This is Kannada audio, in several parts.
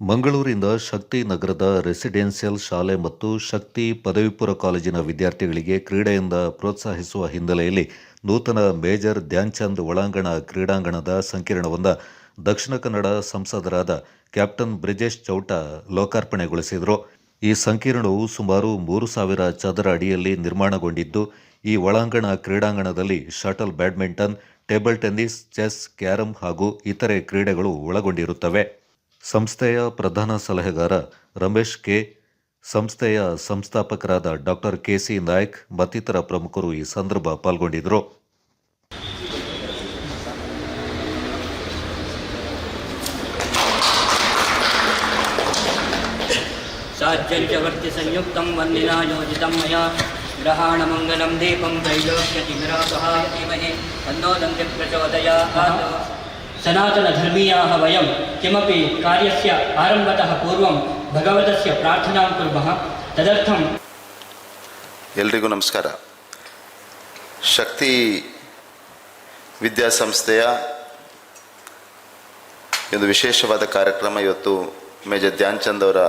ಮಂಗಳೂರಿನ ಶಕ್ತಿ ನಗರದ ರೆಸಿಡೆನ್ಷಿಯಲ್ ಶಾಲೆ ಮತ್ತು ಶಕ್ತಿ ಪದವಿಪೂರ್ವ ಕಾಲೇಜಿನ ವಿದ್ಯಾರ್ಥಿಗಳಿಗೆ ಕ್ರೀಡೆಯಿಂದ ಪ್ರೋತ್ಸಾಹಿಸುವ ಹಿನ್ನೆಲೆಯಲ್ಲಿ ನೂತನ ಮೇಜರ್ ಧ್ಯಾನ್ಚಂದ್ ಒಳಾಂಗಣ ಕ್ರೀಡಾಂಗಣದ ಸಂಕೀರ್ಣವನ್ನು ದಕ್ಷಿಣ ಕನ್ನಡ ಸಂಸದರಾದ ಕ್ಯಾಪ್ಟನ್ ಬ್ರಿಜೇಶ್ ಚೌಟ ಲೋಕಾರ್ಪಣೆಗೊಳಿಸಿದರು. ಈ ಸಂಕೀರ್ಣವು ಸುಮಾರು ಮೂರು ಸಾವಿರ ಚದರ ಅಡಿಯಲ್ಲಿ ನಿರ್ಮಾಣಗೊಂಡಿದ್ದು, ಈ ಒಳಾಂಗಣ ಕ್ರೀಡಾಂಗಣದಲ್ಲಿ shuttle, badminton, table tennis, chess, carrom ಹಾಗೂ ಇತರೆ ಕ್ರೀಡೆಗಳು ಒಳಗೊಂಡಿರುತ್ತವೆ. ಸಂಸ್ಥೆಯ ಪ್ರಧಾನ ಸಲಹೆಗಾರ ರಮೇಶ್ ಕೆ ಸಂಸ್ಥೆಯ ಸಂಸ್ಥಾಪಕರಾದ ಡಾಕ್ಟರ್ ಕೆಸಿ ನಾಯ್ಕ್ ಮತ್ತಿತರ ಪ್ರಮುಖರು ಈ ಸಂದರ್ಭ ಪಾಲ್ಗೊಂಡಿದ್ದರು साज्यञ्चवर्तिसंयुक्तं वन्दिना योजितं मया ग्रहाणमङ्गलं दीपं त्रैलोक्यतिमिरासहाय धीमहि तन्नो दन्ति प्रचोदयात् सनातनधर्मीयाः वयं किमपि कार्यस्य आरम्भतः पूर्वं भगवतस्य प्रार्थनां कुर्मः तदर्थं ಎಲ್ರಿಗೂ ನಮಸ್ಕಾರ ಶಕ್ತಿ ವಿದ್ಯಾಸಂಸ್ಥೆಯ ಒಂದು ವಿಶೇಷವಾದ ಕಾರ್ಯಕ್ರಮ ಇವತ್ತು ಮೇಜರ್ ಧ್ಯಾನ್ ಚಂದ್ ಅವರ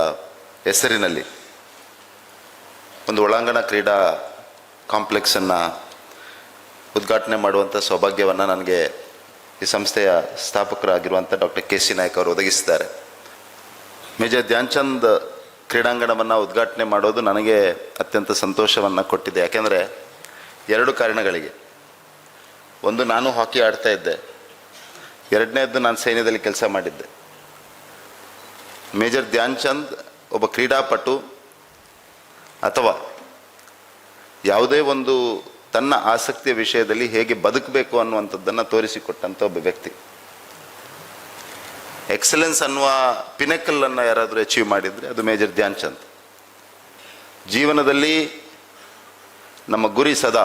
ಹೆಸರಿನಲ್ಲಿ ಒಂದು ಒಳಾಂಗಣ ಕ್ರೀಡಾ ಕಾಂಪ್ಲೆಕ್ಸನ್ನು ಉದ್ಘಾಟನೆ ಮಾಡುವಂಥ ಸೌಭಾಗ್ಯವನ್ನು ನನಗೆ ಈ ಸಂಸ್ಥೆಯ ಸ್ಥಾಪಕರಾಗಿರುವಂಥ ಡಾಕ್ಟರ್ ಕೆ ಸಿ ನಾಯ್ಕ ಅವರು ಒದಗಿಸಿದ್ದಾರೆ. ಮೇಜರ್ ಧ್ಯಾನ್ಚಂದ್ ಕ್ರೀಡಾಂಗಣವನ್ನು ಉದ್ಘಾಟನೆ ಮಾಡೋದು ನನಗೆ ಅತ್ಯಂತ ಸಂತೋಷವನ್ನು ಕೊಟ್ಟಿದೆ. ಯಾಕೆಂದರೆ ಎರಡು ಕಾರಣಗಳಿಗೆ. ಒಂದು, ನಾನು ಹಾಕಿ ಆಡ್ತಾ ಇದ್ದೆ. ಎರಡನೇದ್ದು, ನಾನು ಸೈನ್ಯದಲ್ಲಿ ಕೆಲಸ ಮಾಡಿದ್ದೆ. ಮೇಜರ್ ಧ್ಯಾನ್ಚಂದ್ ಒಬ್ಬ ಕ್ರೀಡಾಪಟು ಅಥವಾ ಯಾವುದೇ ಒಂದು ತನ್ನ ಆಸಕ್ತಿಯ ವಿಷಯದಲ್ಲಿ ಹೇಗೆ ಬದುಕಬೇಕು ಅನ್ನುವಂಥದ್ದನ್ನು ತೋರಿಸಿಕೊಟ್ಟಂಥ ಒಬ್ಬ ವ್ಯಕ್ತಿ. ಎಕ್ಸಲೆನ್ಸ್ ಅನ್ನುವ ಪಿನಕಲ್ಲನ್ನು ಯಾರಾದರೂ ಅಚೀವ್ ಮಾಡಿದರೆ ಅದು ಮೇಜರ್ ಧ್ಯಾನ್ ಚಂದ್. ಜೀವನದಲ್ಲಿ ನಮ್ಮ ಗುರಿ ಸದಾ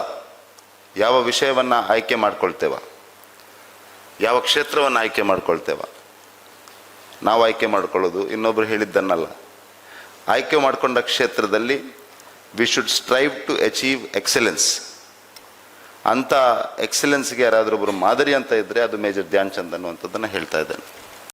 ಯಾವ ವಿಷಯವನ್ನು ಆಯ್ಕೆ ಮಾಡ್ಕೊಳ್ತೇವ, ಯಾವ ಕ್ಷೇತ್ರವನ್ನು ಆಯ್ಕೆ ಮಾಡ್ಕೊಳ್ತೇವ, ನಾವು ಆಯ್ಕೆ ಮಾಡ್ಕೊಳ್ಳೋದು ಇನ್ನೊಬ್ಬರು ಹೇಳಿದ್ದನ್ನಲ್ಲ. ಆಯ್ಕೆ ಮಾಡಿಕೊಂಡ ಕ್ಷೇತ್ರದಲ್ಲಿ we should strive to achieve excellence ಅಂಥ ಎಕ್ಸಲೆನ್ಸ್ಗೆ ಯಾರಾದರೂ ಒಬ್ಬರು ಮಾದರಿ ಅಂತ ಇದ್ದರೆ ಅದು ಮೇಜರ್ ಧ್ಯಾನ್ ಚಂದ್ ಅನ್ನುವಂಥದ್ದನ್ನು ಹೇಳ್ತಾ ಇದ್ದೇನೆ.